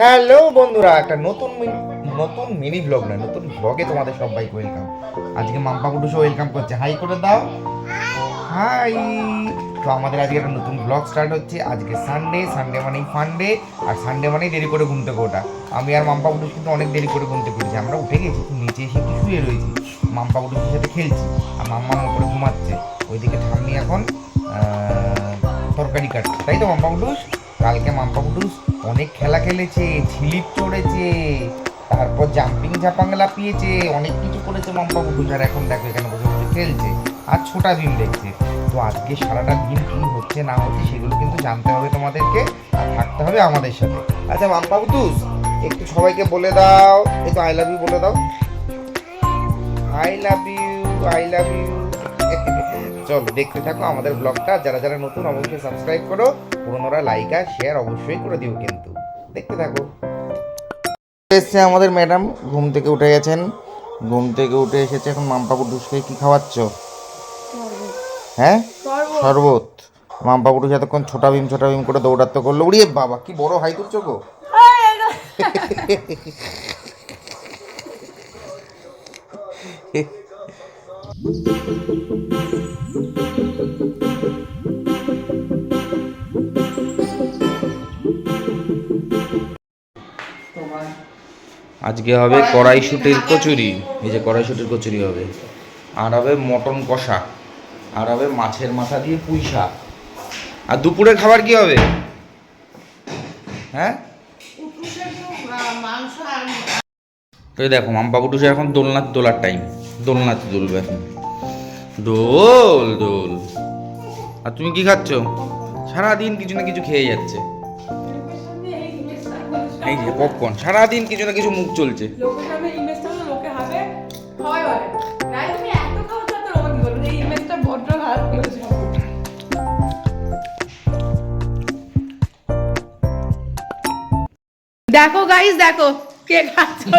Hello বন্ধুরা, একটা নতুন নতুন মিনি ব্লগ নয়, নতুন ব্লগে তোমাদের সবাইকে ওয়েলকাম আজকে মাম্পা কুটুসও ওয়েলকাম করছে। হাই করে দাও। হাই তো আমাদের আজকে একটা নতুন ব্লগ স্টার্ট হচ্ছে। আজকে সানডে সানডে মানেই ফান্ডে আর সানডে মানেই দেরি করে ঘুম থেকে আমি আর মাম্পা কুটুস কিন্তু অনেক দেরি করে ঘুম থেকে উঠেছি। আমরা উঠে গেছি নিচে এসে একটু শুয়ে রয়েছি। মাম্পা কুটুসের সাথে খেলছি, আর মাম্মা উপরে ঘুমাচ্ছে। ওইদিকে ঠাম্মি এখন তরকারি কাটছে। তাই তো মাম্পা কুটুস? কালকে মাম্পা কুটুস অনেক খেলা খেলেছে ঝিলিপ চড়েছে তারপর জাম্পিং ঝাপাং লাপিয়েছে অনেক কিছু করেছে মাম্পা কুটুস আর এখন দেখো, এখানে বসে বসে খেলছে আর ছোটা ভীম দেখছে। তো আজকে সারাটা দিন কি হচ্ছে, না হচ্ছে, সেগুলো কিন্তু জানতে হবে তোমাদেরকে আর থাকতে হবে আমাদের সাথে। আচ্ছা মাম্পা কুটুস একটু সবাইকে বলে দাও একটু আই লাভ ইউ বলে দাও। I love you I love you চলো দেখতে থাকো আমাদের ব্লগটা যারা যারা নতুন অবশ্যই সাবস্ক্রাইব করো। পুরোনোরা লাইক আর শেয়ার অবশ্যই করে দিও কিন্তু। দেখতে থাকো। এসছে আমাদের ম্যাডাম ঘুম থেকে উঠে গেছেন। ঘুম থেকে উঠে এসেছে এখন। মাম্পা পুটুসকে কি খাওয়াচ্ছ? হ্যাঁ? শরবত। মাম্পা পুটুস এতক্ষণ ছোটা ভীম ছোটা ভীম করে দৌড়াতে করল। উড়িয়ে বাবা কি বড় হাই তুলছো গো। আজকে হবে কড়াইশুটির কচুরি। এই যে কড়াইশুটির কচুরি হবে। আর হবে মটন কষা। আর হবে মাছের মাথা দিয়ে পুঁই শাক। আর দুপুরে খাবার কি হবে? হ্যাঁ? তো দেখো মাম্পা কুটুসের এখন দোলনার দোলার টাইম দোলনাথ দুলবে। এখন দোল দোল। আর তুমি কি খাচ্ছ? সারাদিন কিছু না কিছু খেয়ে যাচ্ছে। এই যে পপকর্ন সারাদিন কিছু না কিছু মুখ চলছে। দেখো গাইস দেখো কে খাচ্ছে।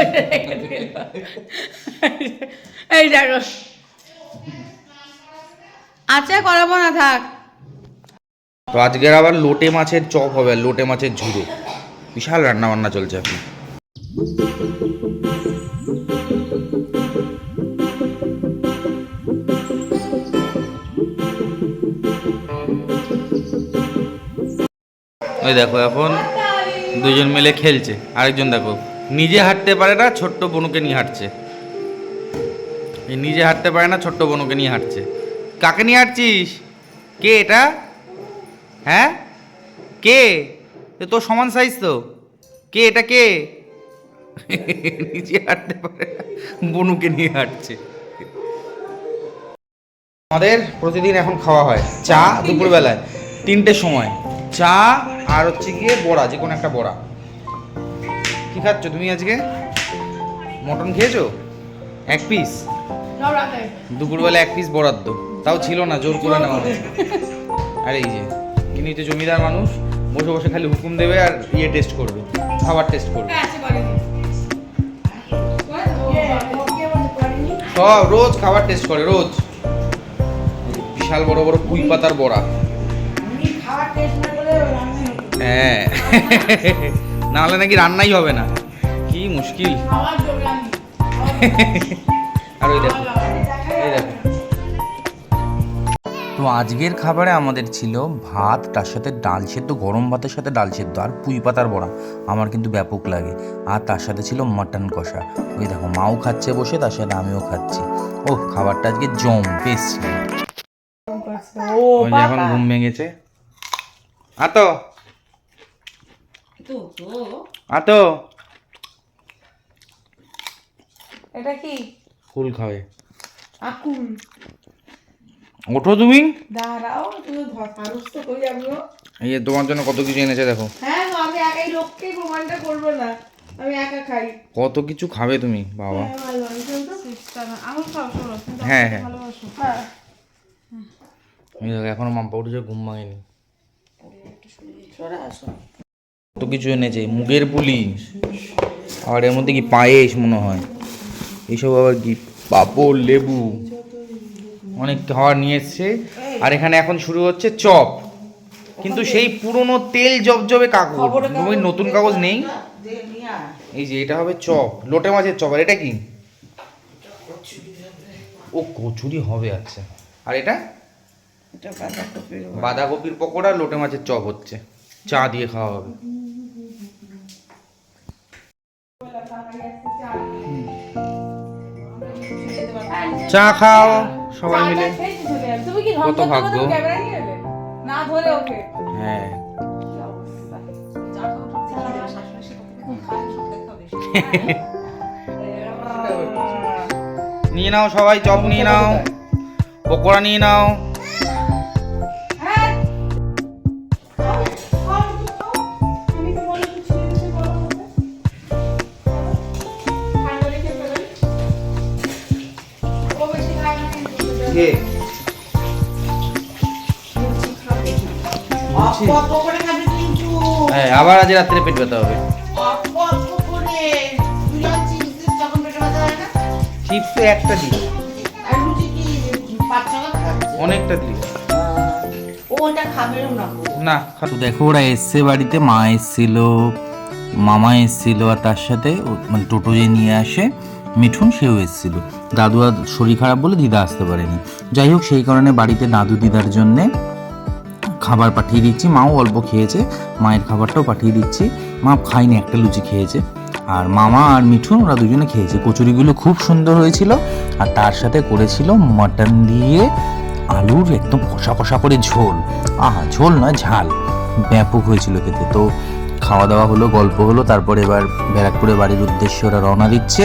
এই দেখো। আচ্ছা করাবো না, থাক। তো আজকের আবার লোটে মাছের চপ হবে, লোটে মাছের ঝুড়ো। বিশাল রান্না বান্না চলছে এখন। ওই দেখো এখন দুজন মিলে খেলছে। আরেকজন দেখো, নিজে হাঁটতে পারে না, ছোট্ট বনুকে নিয়ে হাঁটছে। নিজে হাঁটতে পারে না, ছোট্ট বনুকে নিয়ে হাঁটছে। কাকে নিয়ে হাঁটছিস? কে এটা? হ্যাঁ? কে? তোর সমান সাইজ তো। কে এটা কে? নিজে হাঁটতে পারে বনুকে নিয়ে হাঁটছে। আমাদের প্রতিদিন এখন খাওয়া হয় চা দুপুরবেলায় তিনটের সময়। চা আর হচ্ছে গিয়ে বড়া যে কোনো একটা বড়া। কি খাচ্ছ তুমি আজকে? মটন খেয়েছো? এক পিস দুপুরবেলা এক পিস বরাদ্দ। তাও ছিল না জোর করে নেওয়া হয়েছে আর এই যে ইনি তো জমিদার মানুষ বসে বসে খালি হুকুম দেবে আর ইয়ে টেস্ট করবে খাবার টেস্ট করবে। হ্যাঁ সব রোজ খাবার টেস্ট করে রোজ। বিশাল বড় বড় কুই পাতার বড়া। হ্যাঁ। না হলে নাকি রান্নাই হবে না। কি মুশকিল। আর ওই দেখো এই দেখো। তো আজকের খাবারে আমাদের ছিল ভাত তার সাথে ডাল সেদ্ধ গরম ভাতের সাথে ডাল সেদ্ধ আর পুঁই পাতার বড়া। আমার কিন্তু ব্যাপক লাগে। আর তার সাথে ছিল মাটন কষা। ওই দেখো মাও খাচ্ছে বসে তার সাথে আমিও খাচ্ছি। ও খাবারটা আজকে জম বেশ এখন ঘুম ভেঙেছে। আতো। আতো। এটা কি? ফুল খাবে। আকুল ওঠো তুমি। দাঁড়াও তুমি মানুষ তো করি আমিও। এই যে তোমার জন্য কত কিছু এনেছে দেখো। হ্যাঁ গো, আমি একাই লোককে প্রমাণটা করব না। আমি একা খাই। কত কিছু খাবে তুমি বাবা। হ্যাঁ, ভালো আমি হ্যাঁ হ্যাঁ। হ্যাঁ দেখো এখনও মাম্পা উঠেছে ঘুম ভাঙেনি। কত কিছু এনেছে মুগের পুলি। আর এর মধ্যে কি পায়েস মনে হয়? এইসব আবার কি পাপড় লেবু অনেক খাবার নিয়ে এসছে। আর এখানে এখন শুরু হচ্ছে চপ। কিন্তু সেই পুরনো তেল জবজবে কাগজ ওই নতুন কাগজ নেই। এই যে এটা হবে চপ লোটে মাছের চপ। আর এটা কি? ও কচুরি হবে আচ্ছা। আর এটা। বাঁধাকপির পকোড়া লোটে মাছের চপ হচ্ছে। চা দিয়ে খাওয়া হবে। চা খাও সবাই মিলে। কত ভাগ্য। হ্যাঁ। নিয়ে নাও সবাই চপ নিয়ে নাও। পকোড়া নিয়ে নাও। হ্যাঁ আবার আজ রাত্রে পেট ব্যথা হবে। চিপস তো একটা দিই? অনেকটা দিই না। তো দেখো ওরা এসছে বাড়িতে মা এসছিল মামা এসছিল আর তার সাথে মানে টোটো যে নিয়ে আসে মিঠুন সেও এসছিল। দাদু আর শরীর খারাপ বলে দিদা আসতে পারেনি। যাই হোক সেই কারণে বাড়িতে দাদু দিদার জন্যে খাবার পাঠিয়ে দিচ্ছি। মাও অল্প খেয়েছে, মায়ের খাবারটাও পাঠিয়ে দিচ্ছি। মা খায়নি, একটা লুচি খেয়েছে। আর মামা আর মিঠুন ওরা দুজনে খেয়েছে। কচুরিগুলো খুব সুন্দর হয়েছিল, আর তার সাথে করেছিল মাটন দিয়ে আলুর একদম কষা কষা করে ঝোল। আহা, ঝোল নয়, ঝাল। ব্যাপক হয়েছিল খেতে। তো খাওয়া দাওয়া হলো, গল্প হলো, তারপরে এবার ব্যারাকপুরে বাড়ির উদ্দেশ্যে ওরা রওনা দিচ্ছে।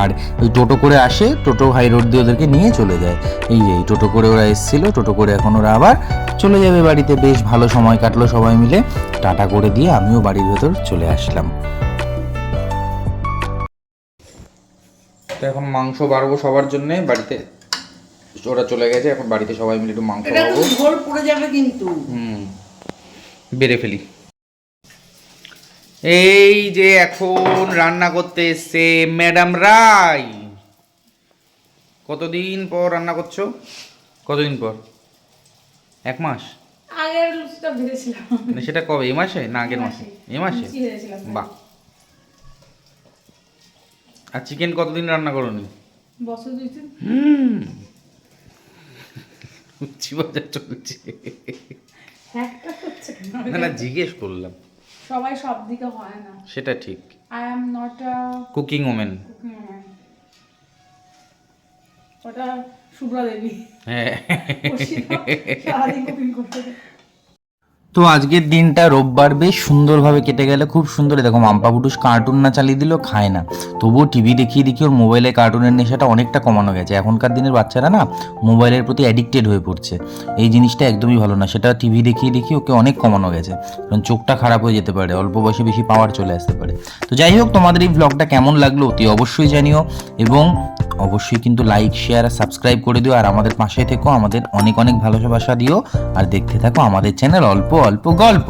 আর ওই টোটো করে আসে টোটো হাই রোড দিয়ে ওদেরকে নিয়ে চলে যায়। এই যে এই টোটো করে ওরা এসেছিল টোটো করে এখন ওরা আবার চলে যাবে বাড়িতে। বেশ ভালো সময় কাটলো সবাই মিলে। টাটা করে দিয়ে আমিও বাড়ির ভেতর চলে আসলাম। তো এখন মাংস বাড়বো সবার জন্য। বাড়িতে ওরা চলে গেছে এখন বাড়িতে সবাই মিলে একটু মাংস ঝোল পড়ে যাবে কিন্তু। হুম বেড়ে ফেলি। এই যে এখন রান্না করতে এসছে ম্যাডাম রাই। কতদিন পর রান্না করছ? কতদিন পর? এক মাস? আগের লুচিটা ভেজেছিলাম। সেটা কবে? এ মাসে? না আগের মাসে? এ মাসে। ভেজেছিলাম বাহ। আর চিকেন কতদিন রান্না করনি? বছর দুই তিন। হুম। উচ্চি বাজার চলছে? না না জিজ্ঞেস করলাম। সবাই সব দিকে হয় না। সেটা ঠিক। I am not a cooking women ওটা শুভ্রা দেবী। হ্যাঁ। সারাদিন কুকিং করতে। তো আজকের দিনটা রোববার বেশ সুন্দরভাবে কেটে গেলে। খুব সুন্দর। দেখো, মাম্পা বুটুস কার্টুন না চালিয়ে দিলেও খায় না। তবুও টিভি দেখিয়ে দেখি ওর মোবাইলে কার্টুনের নেশাটা অনেকটা কমানো গেছে। এখনকার দিনের বাচ্চারা না মোবাইলের প্রতি অ্যাডিক্টেড হয়ে পড়ছে। এই জিনিসটা একদমই ভালো না। সেটা টিভি দেখিয়ে দেখি ওকে অনেক কমানো গেছে। কারণ চোখটা খারাপ হয়ে যেতে পারে, অল্প বয়সে বেশি পাওয়ার চলে আসতে পারে। তো যাই হোক, তোমাদের এই ব্লগটা কেমন লাগল অতি অবশ্যই জানিও। এবং অবশ্যই কিন্তু লাইক শেয়ার আর সাবস্ক্রাইব করে দিও। আর আমাদের পাশে থেকো। আমাদের অনেক অনেক ভালোবাসা দিও। আর দেখতে থাকো আমাদের চ্যানেল অল্প অল্প গল্প।